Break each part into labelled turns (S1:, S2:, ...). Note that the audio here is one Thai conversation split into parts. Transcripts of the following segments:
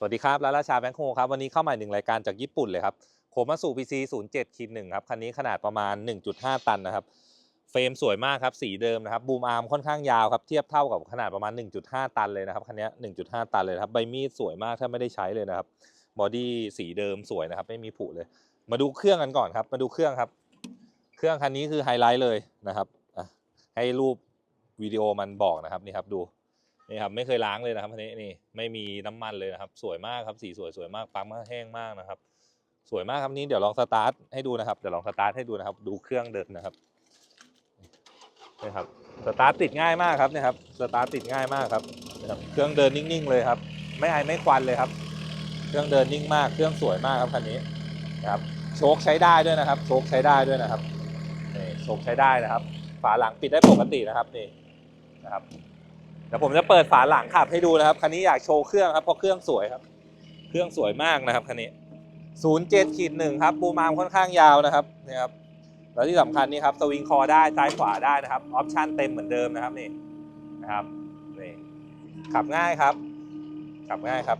S1: สวัสดีครับร้านราชาแบงค์โฮครับ วันนี้เข้ามาหนึ่งรายการจากญี่ปุ่นเลยครับโคมาสู PC 07ขีดหนึ่งครับ คันนี้ขนาดประมาณ 1.5 ตันนะครับ เฟรมสวยมากครับ สีเดิมนะครับ บูมอาร์มค่อนข้างยาวครับ เทียบเท่ากับขนาดประมาณ 1.5 ตันเลยนะครับ คันนี้ 1.5 ตันเลยครับ ใบมีดสวยมากถ้าไม่ได้ใช้เลยนะครับ บอดี้สีเดิมสวยนะครับ ไม่มีผุเลย มาดูเครื่องกันก่อนครับ มาดูเครื่องครับ เครื่องคันนี้คือไฮไลท์เลยนะครับ ให้รูปวิดีโอมันบอกนะครับนี่ครับดู นี่ครับไม่เคยล้างเลยนะครับคันนี้นี่ไม่มีน้ำมันเลยนะครับ สวยมากครับสีสวยสวยมากปั๊มก็แห้งมากนะครับ สวยมากครับนี้เดี๋ยวลองสตาร์ทให้ดูนะครับเดี๋ยวลองสตาร์ทให้ดูนะครับ ดูเครื่องเดินนะครับนี่ครับสตาร์ทติดง่ายมากครับนี่ครับสตาร์ทติดง่ายมากครับนะครับเครื่องเดินนิ่งๆเลยครับ ไม่ไอไม่ควันเลยครับ เครื่องเดินนิ่งมาก เครื่องสวยมากครับคันนี้นะครับโชคใช้ได้ด้วยนะครับ โชคใช้ได้ด้วยนะครับนี่โชคใช้ได้นะครับ ฝาหลังปิดได้ปกตินะครับนี่นะครับ เดี๋ยวผมจะเปิดฝาหลังขับให้ดูนะครับ คันนี้อยากโชว์เครื่องครับเพราะเครื่องสวยครับ เครื่องสวยมากนะครับคันนี้07ขีดหนึ่งครับบูมาร์มค่อนข้างยาวนะครับนี่ครับแล้วที่สำคัญนี่ครับสวิงคอได้ซ้ายขวาได้นะครับออปชั่นเต็มเหมือนเดิมนะครับนี่นะครับนี่ขับง่ายครับ ขับง่ายครับ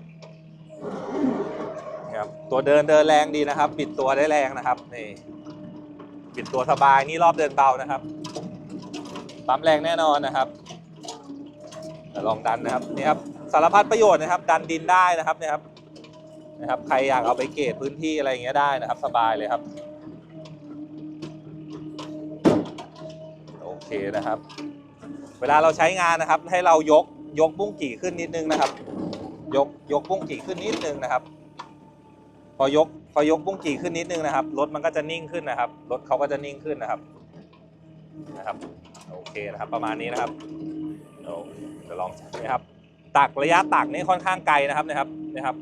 S1: นะครับตัวเดินเดินแรงดีนะครับ ปิดตัวได้แรงนะครับนี่ปิดตัวสบายนี่รอบเดินเบานะครับปั๊มแรงแน่นอนนะครับ ลองดันนะครับนี่ครับสารพัดประโยชน์นะครับ ดันดินได้นะครับเนี่ยครับนะครับใครอยากเอาไปเกตพื้นที่อะไรอย่างเงี้ยได้นะครับ สบายเลยครับ โอเคนะครับ เวลาเราใช้งานนะครับ ให้เรายกยกบุ้งกี่ขึ้นนิดนึงนะครับ ยกยกบุ้งกี่ขึ้นนิดนึงนะครับ พอยกพอยกบุ้งกี่ขึ้นนิดนึงนะครับรถมันก็จะนิ่งขึ้นนะครับรถเขาก็จะนิ่งขึ้นนะครับนะครับ โอเคนะครับ ประมาณนี้นะครับ เดี๋ยวเดี๋ยวลองนะครับตักระยะตักนี่ค่อนข้างไกลนะครับนะครับนะครับ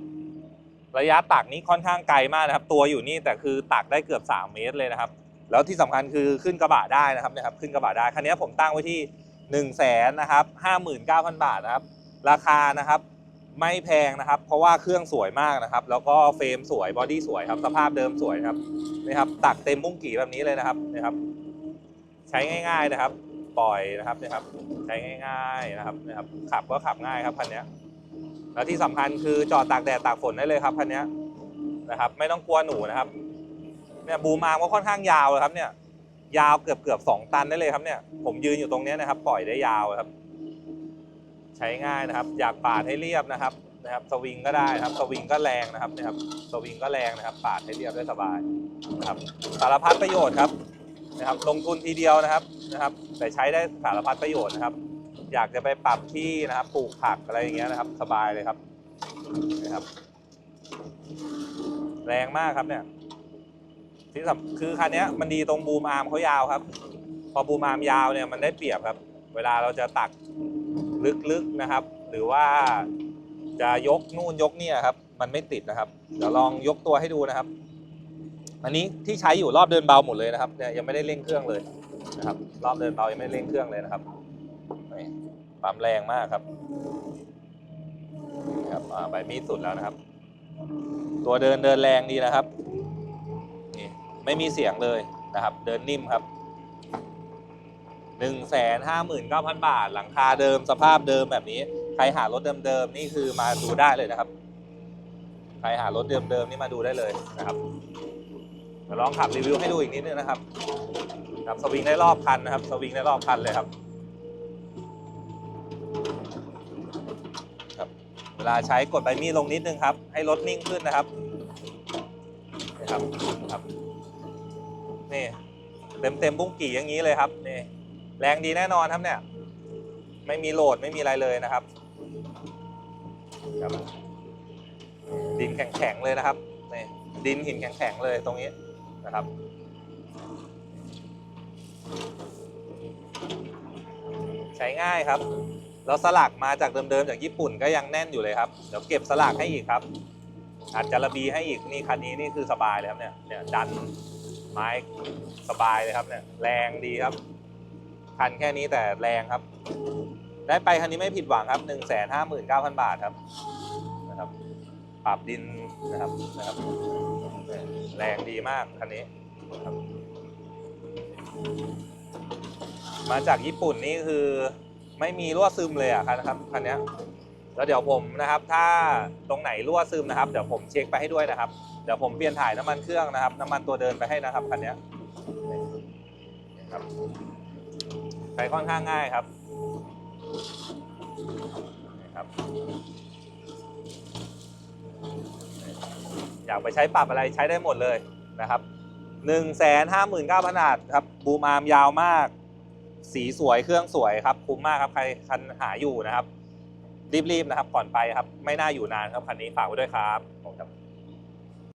S1: ระยะตักนี้ค่อนข้างไกลมากนะครับ ตัวอยู่นี่แต่คือตักได้เกือบ 3 เมตรเลยนะครับ แล้วที่สำคัญคือขึ้นกระบะได้นะครับนะครับ ขึ้นกระบะได้คันนี้ผมตั้งไว้ที่1นึ่งแสนนะครับห้าหมื่นเก้าพันบาทนะครับ ราคานะครับไม่แพงนะครับ เพราะว่าเครื่องสวยมากนะครับ แล้วก็เฟรมสวยบอดี้สวยครับสภาพเดิมสวยครับนะครับ ตักเต็มมุ้งกี่แบบนี้เลยนะครับนะครับ ใช้ง่าย ๆนะครับ ปล่อยนะครับนะครับ ใช้ง่าย ๆนะครับนะครับขับก็ขับง่ายครับคันนี้แล้วที่สำคัญคือจอดตากแดดตากฝนได้เลยครับคันนี้นะครับ ไม่ต้องกลัวหนูนะครับเนี่ยบูมอาร์มก็ค่อนข้างยาวเลยครับเนี่ยยาวเกือบเกือบสองตันได้เลยครับเนี่ยผมยืนอยู่ตรงนี้นะครับ ปล่อยได้ยาวครับ ใช้ง่ายนะครับ อยากปาดให้เรียบนะครับนะครับ สวิงก็ได้ครับ สวิงก็แรงนะครับนะครับ สวิงก็แรงนะครับ ปาดให้เรียบได้สบายนะครับ สารพัดประโยชน์ครับ นะครับลงทุนทีเดียวนะครับนะครับ แต่ใช้ได้สารพัดประโยชน์นะครับ อยากจะไปปรับที่นะครับปลูกผักอะไรอย่างเงี้ยนะครับ สบายเลยครับนะครับ แรงมากครับเนี่ยที่สำคือคันนี้มันดีตรงบูมอาร์มเขายาวครับ พอบูมอาร์มยาวเนี่ยมันได้เปรียบครับ เวลาเราจะตักลึกๆนะครับ หรือว่าจะยกนู่นยกนี่ครับ มันไม่ติดนะครับ เดี๋ยวลองยกตัวให้ดูนะครับ อันนี้ที่ใช้อยู่รอบเดินเบาหมดเลยนะครับเนี่ยยังไม่ได้เร่งเครื่องเลยนะครับรอบเดินเบายังไม่ได้เร่งเครื่องเลยนะครับปั๊มแรงมากครับนะครับใบมีดสุดแล้วนะครับ ตัวเดินเดินแรงดีนะครับนี่ไม่มีเสียงเลยนะครับ เดินนิ่มครับหนึ่งแสนห้าหมื่นเก้าพันบาท หลังคาเดิมสภาพเดิมแบบนี้ ใครหารถเดิมๆนี่คือมาดูได้เลยนะครับ ใครหารถเดิมๆนี่มาดูได้เลยนะครับ เดี๋ยวลองขับรีวิวให้ดูอีกนิดนึงนะครับครับสวิงได้รอบคันนะครับ สวิงได้รอบคันเลยครับครับ เวลาใช้กดใบมีดลงนิดนึงครับ ให้รถนิ่งขึ้นนะครับนะครับครับนี่เต็มเต็มบุ้งกี่อย่างนี้เลยครับนี่แรงดีแน่นอนครับเนี่ย ไม่มีโหลดไม่มีอะไรเลยนะครับครับดินแข็งๆเลยนะครับนี่ดินหินแข็งๆเลยตรงนี้ นะครับใช้ง่ายครับ แล้วสลักมาจากเดิมๆจากญี่ปุ่นก็ยังแน่นอยู่เลยครับ เดี๋ยวเก็บสลักให้อีกครับ อาจจะระบีให้อีกนี่คันนี้นี่คือสบายเลยครับเนี่ย เนี่ยดันไม้สบายเลยครับเนี่ย แรงดีครับ คันแค่นี้แต่แรงครับ ได้ไปคันนี้ไม่ผิดหวังครับหนึ่งแสนห้าหมื่นเก้าพันบาทครับนะครับ ปรับดินนะครับนะครับ แรงดีมากคันนี้ครับมาจากญี่ปุ่นนี่คือไม่มีรั่วซึมเลยอะคันครับคันนี้แล้วเดี๋ยวผมนะครับ ถ้าตรงไหนรั่วซึมนะครับเดี๋ยวผมเช็คไปให้ด้วยนะครับเดี๋ยวผมเปลี่ยนถ่ายน้ำมันเครื่องนะครับ น้ำมันตัวเดินไปให้นะครับคันนี้ยนี่ครับใช้ค่อนข้างง่ายครับนี่ครับ อยากไปใช้ปรับอะไรใช้ได้หมดเลยนะครับหนึ่งแสนห้าหมื่นเก้าพันบาทครับบูมอาร์มยาวมาก สีสวยเครื่องสวยครับคุ้มมากครับใครคันหาอยู่นะครับ รีบๆนะครับก่อนไปครับ ไม่น่าอยู่นานครับคันนี้ฝากไว้ด้วยครับผมครับ